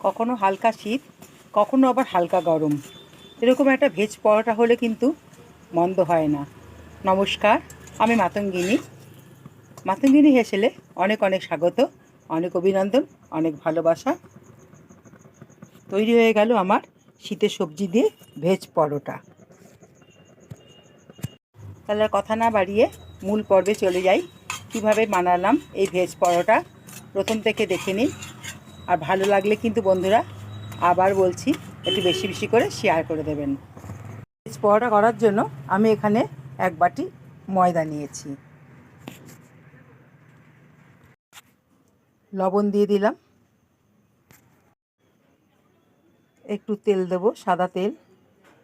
কখনো হালকা শীত, কখনো আবার হালকা গরম। এরকম একটা ভেজ পরোটা হলে কিন্তু মন্দ হয় না। নমস্কার, আমি মাতঙ্গিনী। মাতঙ্গিনী হেসেলে অনেক অনেক স্বাগত, অনেক অভিনন্দন, অনেক ভালোবাসা। তৈরি হয়ে গেল আমার শীতের সবজি দিয়ে ভেজ পরোটা। তাহলে কথা না বাড়িয়ে মূল পর্বে চলে যাই। কীভাবে বানালাম এই ভেজ পরোটা? প্রথম থেকে দেখে নিন। আর ভালো লাগলে কিন্তু বন্ধুরা আবার বলছি, একটু বেশি বেশি করে শেয়ার করে দেবেন। ভেজ পরোটা করার জন্য আমি এখানে এক বাটি ময়দা নিয়েছি। লবণ দিয়ে দিলাম। একটু তেল দেবো, সাদা তেল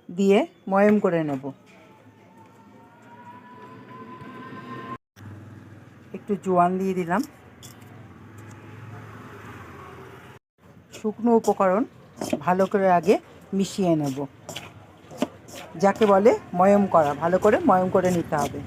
দিয়ে ময়ম করে নেব। একটু জোয়ান দিয়ে দিলাম। শুকনো উপকরণ ভালো করে আগে মিশিয়ে নেব। যাকে বলে ময়ম করা, ভালো করে ময়ম করে নিতে হবে।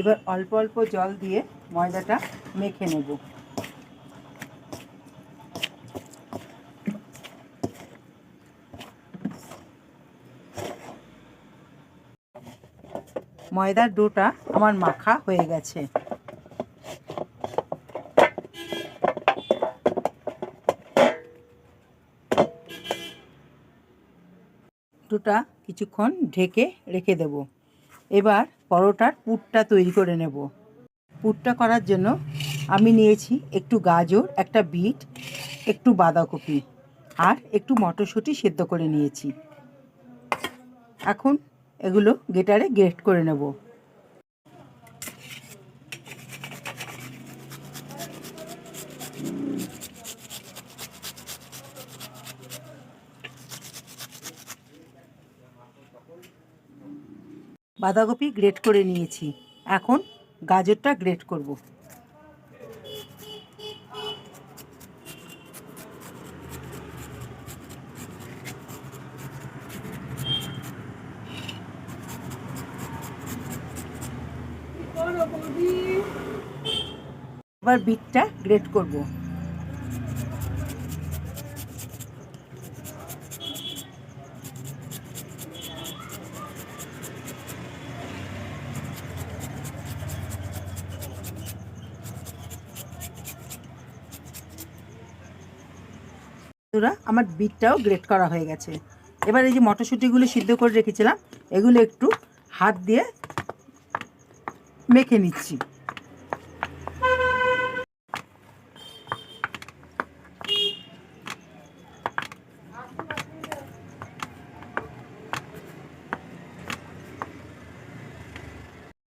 এবার অল্প অল্প জল দিয়ে ময়দাটা মেখে নেব। ময়দার ডোটা আমার মাখা হয়ে গেছে। ডোটা কিছুক্ষণ ঢেকে রেখে দেব। এবার পরোটার পুরটা তৈরি করে নেব। পুরটা করার জন্য আমি নিয়েছি একটু গাজর, একটা বিট, একটু বাঁধাকপি, আর একটু মটরশুঁটি সেদ্ধ করে নিয়েছি। এখন এগুলো গেটারে গ্রেট করে নেব। বাঁধাকপি গ্রেট করে নিয়েছি। এখন গাজরটা গ্রেট করব। এবার বিটটা গ্রেট করব। আমার বিটটাও গ্রেট করা হয়ে গেছে। এবার এই যে মটরশুঁটিগুলো সিদ্ধ করে রেখেছিলাম, এগুলো একটু হাত দিয়ে মেখে নিচ্ছি।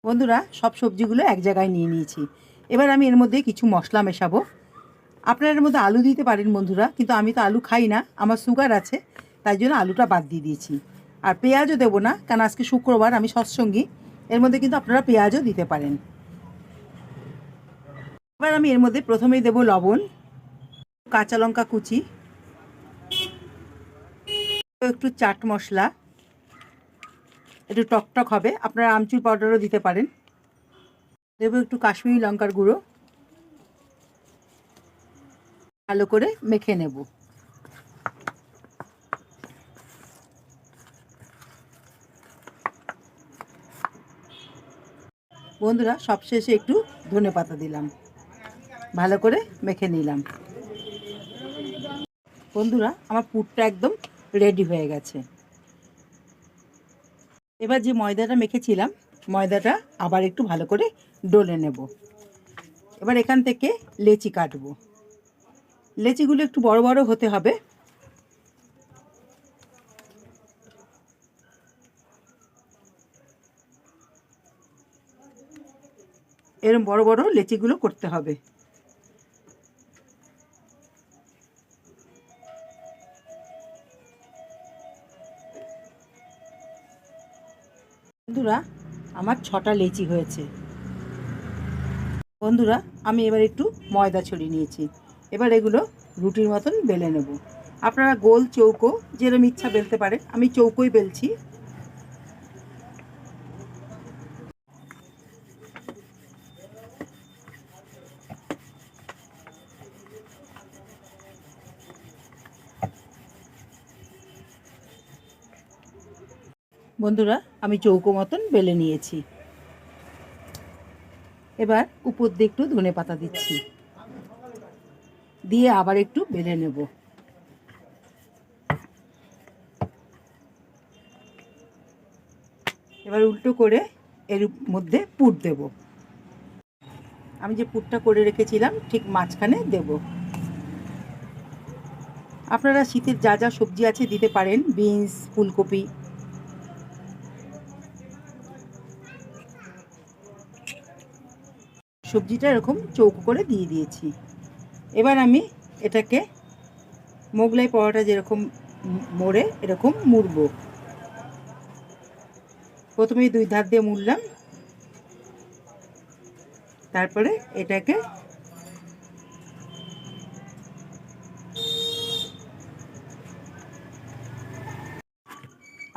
বন্ধুরা, সব সবজিগুলো এক জায়গায় নিয়ে নিয়েছি। এবার আমি এর মধ্যে কিছু মশলা মেশাবো। আপনারা এর মধ্যে আলু দিতে পারেন বন্ধুরা, কিন্তু আমি তো আলু খাই না, আমার সুগার আছে, তাই জন্য আলুটা বাদ দিয়ে দিয়েছি। আর পেঁয়াজও দেবো না, কারণ আজকে শুক্রবার, আমি সৎসঙ্গী, এর মধ্যে কিন্তু আপনারা পেঁয়াজও দিতে পারেন। এবার আমি এর মধ্যে প্রথমেই দেবো লবণ, কাঁচা লঙ্কা কুচি, একটু চাট মশলা একটু টকটক হবে। আপনারা আমচুর পাউডারও দিতে পারেন। দেবো একটু কাশ্মীরি লঙ্কার গুঁড়ো। ভালো করে মেখে নেব। বন্ধুরা, সবশেষে একটু ধনে পাতা দিলাম। ভালো করে মেখে নিলাম। বন্ধুরা, আমার পুরটা একদম রেডি হয়ে গেছে। এবার যে ময়দাটা মেখেছিলাম, ময়দাটা আবার একটু ভালো করে ডলে নেব। এবার এখান থেকে লেচি কাটবো। লেচিগুলো একটু বড় বড় হতে হবে। এরম বড় বড় লেচিগুলো করতে হবে। আমার ছটা লেচি হয়েছে। বন্ধুরা, আমি এবার একটু ময়দা ছড়িয়ে নিয়েছি। এবার এগুলো রুটির মতন বেলে নেব। আপনারা গোল চৌকো, যেরম ইচ্ছা বেলতে পারেন, আমি চৌকোই বেলছি। বন্ধুরা, আমি চৌকো মতন বেলে নিয়েছি। এবার উপর দিয়ে একটু ধনে পাতা দিচ্ছি। দিয়ে আবার একটু বেলে নেব। এবার উল্টো করে এর মধ্যে পুর দেব। আমি যে পুরটা করে রেখেছিলাম, ঠিক মাঝখানে দেব। আপনারা শীতের যা যা সবজি আছে দিতে পারেন, বিনস, ফুলকপি সবজিটা এরকম চৌকো করে দিয়ে দিয়েছি। এবার আমি এটাকে মোগলাই পরোটা যেরকম মোড়ে এরকম মুড়ব। প্রথমে দুই ধার দিয়ে মুড়লাম। তারপরে এটাকে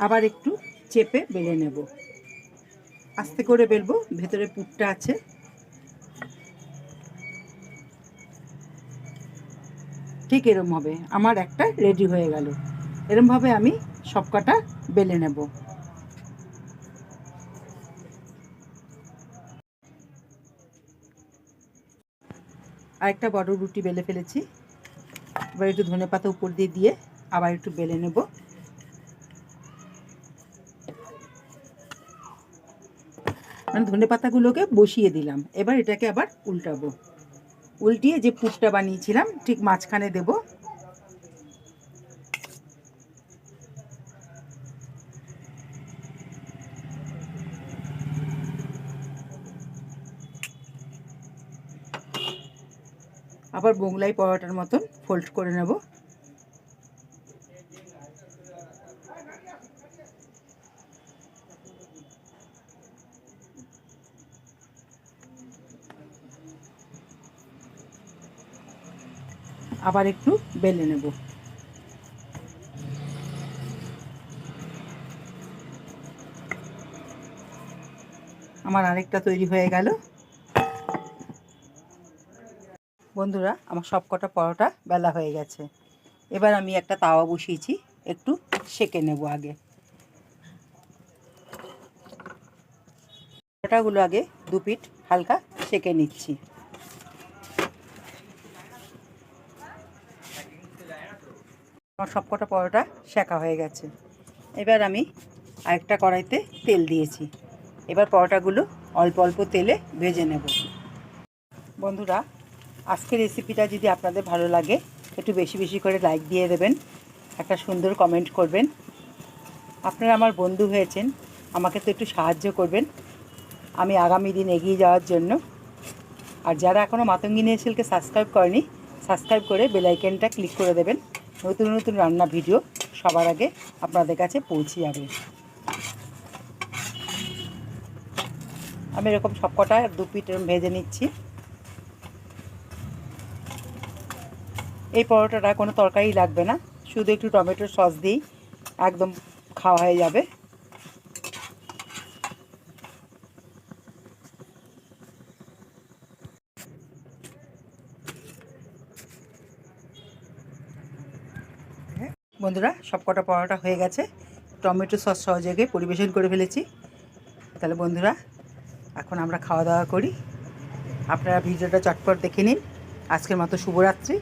আবার একটু চেপে বেলে নেব। আস্তে করে বেলবো, ভেতরে পুটটা আছে। ঠিক এরম হবে। আমার একটা রেডি হয়ে গেল। এরমভাবে আমি সব কটা বেলে নেব। আরেকটা বড় রুটি বেলে ফেলেছি। এবার একটু ধনে পাতা উপর দিয়ে দিয়ে আবার একটু বেলে নেব। মানে ধনে পাতাগুলোকে বসিয়ে দিলাম। এবার এটাকে আবার উল্টাবো। উল্টিয়ে যে পুরটা বানিয়েছিলাম ঠিক মাঝখানে দেব। আবার বোংলাই পরোটার মতন ফোল্ড করে নেব। আবার একটু বেলে নেব। আমার আরেকটা তৈরি হয়ে গেল। বন্ধুরা, আমার সব কটা পরোটা বেলা হয়ে গেছে। এবার আমি একটা তাওয়া বসিয়েছি, একটু সেকে নেব আগে। পরোটাগুলো আগে দু পিঠ হালকা সেকে নিচ্ছি। আমার সব কটা পরোটা শেখা হয়ে গেছে। এবার আমি আরেকটা কড়াইতে তেল দিয়েছি। এবার পরোটাগুলো অল্প অল্প তেলে ভেজে নেব। বন্ধুরা, আজকের রেসিপিটা যদি আপনাদের ভালো লাগে, একটু বেশি বেশি করে লাইক দিয়ে দেবেন, একটা সুন্দর কমেন্ট করবেন। আপনারা আমার বন্ধু হয়েছেন, আমাকে তো একটু সাহায্য করবেন। আমি আগামী দিন এগিয়ে যাওয়ার জন্য। আর যারা এখনও মাতঙ্গিনী এসেলকে সাবস্ক্রাইব করেনি সাবস্ক্রাইব করে বেলাইকেনটা ক্লিক করে দেবেন। নতুন নতুন রান্না ভিডিও সবার আগে আপনাদের কাছে পৌঁছে যাবে। আমি এরকম সবকটা দু পিঠ ভেজে নিচ্ছি। এই পরোটাটা কোনো তরকারি লাগবে না। শুধু একটু টমেটোর সস দিয়েই একদম খাওয়া হয়ে যাবে। বন্ধুরা সব কটা পরোটা হয়ে গেছে। টমেটো সস সহযোগে পরিবেশন করে ফেলেছি। তাহলে বন্ধুরা, এখন আমরা খাওয়া দাওয়া করি। আপনারা ভিডিওটা চটপট দেখে নিন। আজকের মতো শুভরাত্রি।